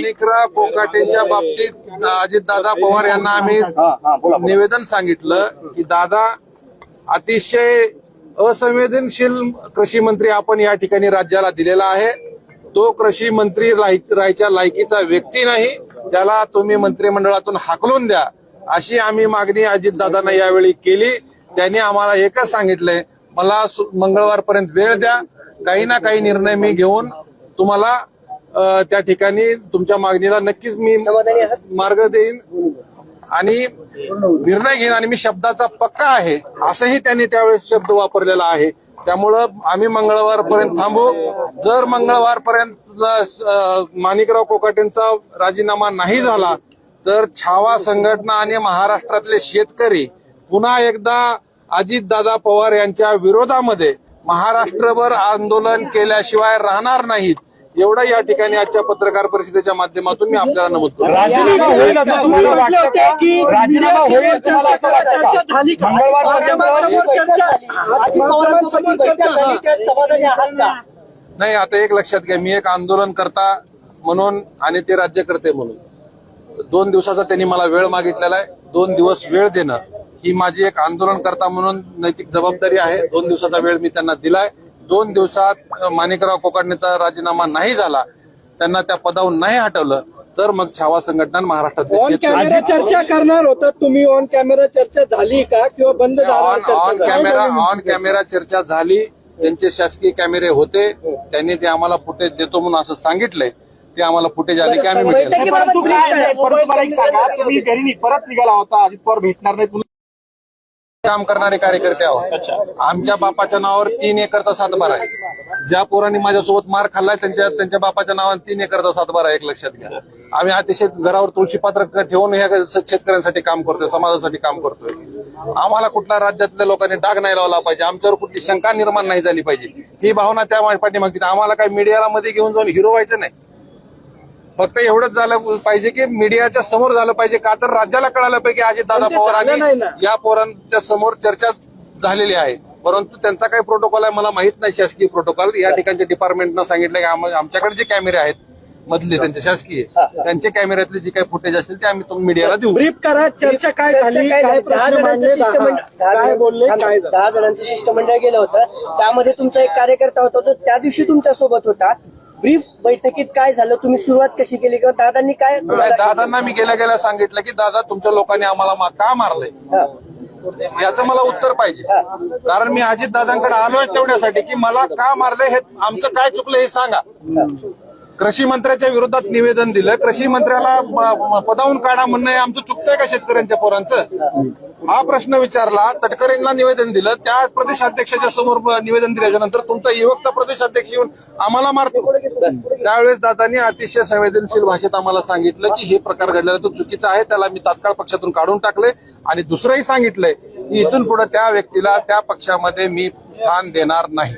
माणिकराव कोकाटेंच्या बाबतीत अजितदादा पवार यांना आम्ही निवेदन सांगितलं की दादा अतिशय असंवेदनशील कृषी मंत्री आपण या ठिकाणी राज्याला दिलेला आहे. तो कृषी मंत्री राहाय- राहायच्या लायकीचा व्यक्ती नाही. त्याला तुम्ही मंत्रिमंडळातून हाकलून द्या. अशी आम्ही मागणी अजितदादांना यावेळी केली. त्यांनी आम्हाला एकच सांगितलंय मला मंगळवारपर्यंत वेळ द्या. काही ना काही निर्णय मी घेऊन तुम्हाला त्या ठिकाणी तुमच्या मागणीला नक्कीच मी मार्ग देईन आणि निर्णय घेईन आणि मी शब्दाचा पक्का आहे असंही त्यांनी त्यावेळेस शब्द वापरलेला आहे. त्यामुळं आम्ही मंगळवारपर्यंत थांबू. जर मंगळवारपर्यंत माणिकराव कोकाटेंचा राजीनामा नाही झाला तर छावा संघटना आणि महाराष्ट्रातले शेतकरी पुन्हा एकदा अजितदादा पवार यांच्या विरोधामध्ये महाराष्ट्रभर आंदोलन केल्याशिवाय राहणार नाहीत. एवढं या ठिकाणी आजच्या पत्रकार परिषदेच्या माध्यमातून मी आपल्याला नमूद करतो. नाही आता एक लक्षात घ्या. मी एक आंदोलन करता म्हणून आणि ते राज्यकर्ते म्हणून. दोन दिवसाचा त्यांनी मला वेळ मागितलेला आहे. दोन दिवस वेळ देणं ही माझी एक आंदोलन करता म्हणून नैतिक जबाबदारी आहे. दोन दिवसाचा वेळ मी त्यांना दिलाय. दोन दिवसात माणिकराव कोकाटणेचा राजीनामा नाही झाला त्यांना त्या पदावरून नाही हटवलं तर मग छावा संघटना महाराष्ट्रातले ऑन कॅमेरा चर्चा करणार होता तुम्ही ऑन कॅमेरा चर्चा झाली का किंवा बंद ऑन ऑन चर्चा झाली? कॅमेरा ऑन कॅमेरा चर्चा झाली त्यांचे शासकीय कॅमेरे होते त्यांनी ते आम्हाला फुटेज देतो म्हणून असं सांगितलंय ते आम्हाला फुटेज आले की आम्ही परंतु निघाला होता अजित पवार भेटणार नाही पुन्हा काम करणारे कार्यकर्ते आहोत. आमच्या बापाच्या नावावर तीन एकरचा सातबारा आहे. ज्या पोरांनी माझ्यासोबत मार खाल्लाय त्यांच्या त्यांच्या बापाच्या नावावर तीन एकरचा सातबारा आहे, एक लक्षात घ्या. आम्ही अतिशय घरावर तुळशी पात्र ठेवून ह्या शेतकऱ्यांसाठी काम करतोय समाजासाठी काम करतोय. आम्हाला कुठल्या राज्यातल्या लोकांनी डाग नाही लावला पाहिजे आमच्यावर कुठली शंका निर्माण नाही झाली पाहिजे. ही भावना त्या पाठीमागची. आम्हाला काही मीडियाला मध्ये घेऊन जाऊन हिरो व्हायचं नाही. फक्त एवढंच झालं पाहिजे की मीडियाच्या समोर झालं पाहिजे. का तर राज्याला कळालं पाहिजे झालं नाही पवारांनी ना. या पोरांच्या समोर चर्चा झालेली आहे. परंतु त्यांचा काही प्रोटोकॉल आहे मला माहीत नाही शासकीय प्रोटोकॉल या ठिकाणच्या डिपार्टमेंटनं सांगितलं की आम- आमच्याकडे जे कॅमेरे आहेत मधले त्यांचे शासकीय. त्यांचे कॅमेऱ्यातले जे काही फुटेज असतील ते आम्ही तुम्ही मीडियाला देऊ. ब्रीफ करा चर्चा काय झाली काय बोलले काय झालं? दहा जणांचं शिष्टमंडळ गेलं होतं. त्यामध्ये तुमचा एक कार्यकर्ता होता जो त्या दिवशी तुमच्यासोबत होता. ब्रीफ बैठकीत काय झालं? तुम्ही सुरुवात कशी केली किंवा दादांनी काय दादांना मी गेल्या गेल्या सांगितलं की दादा तुमच्या लोकांनी आम्हाला मा- का मारलंय. याचं मला उत्तर पाहिजे. कारण मी अजित दादांकडे आलोय तेवढ्यासाठी की मला का मारलंय हे आमचं काय चुकलं हे सांगा. कृषी मंत्र्याच्या विरोधात निवेदन दिलं. कृषी मंत्र्याला पदावून काढा म्हणणं हे आमचं चुकतंय का शेतकऱ्यांच्या पोरांचं? हा प्रश्न विचारला. तटकरेंना निवेदन दिलं. त्या प्रदेशाध्यक्षाच्या समोर निवेदन दिल्याच्या नंतर तुमचा युवकचा प्रदेशाध्यक्ष येऊन आम्हाला मारतो. त्यावेळेस दादांनी अतिशय संवेदनशील भाषेत आम्हाला सांगितलं की हे प्रकार घडलेला तो चुकीचा आहे त्याला मी तात्काळ पक्षातून काढून टाकले आणि दुसरंही सांगितलंय की इथून पुढे त्या व्यक्तीला त्या पक्षामध्ये मी स्थान देणार नाही.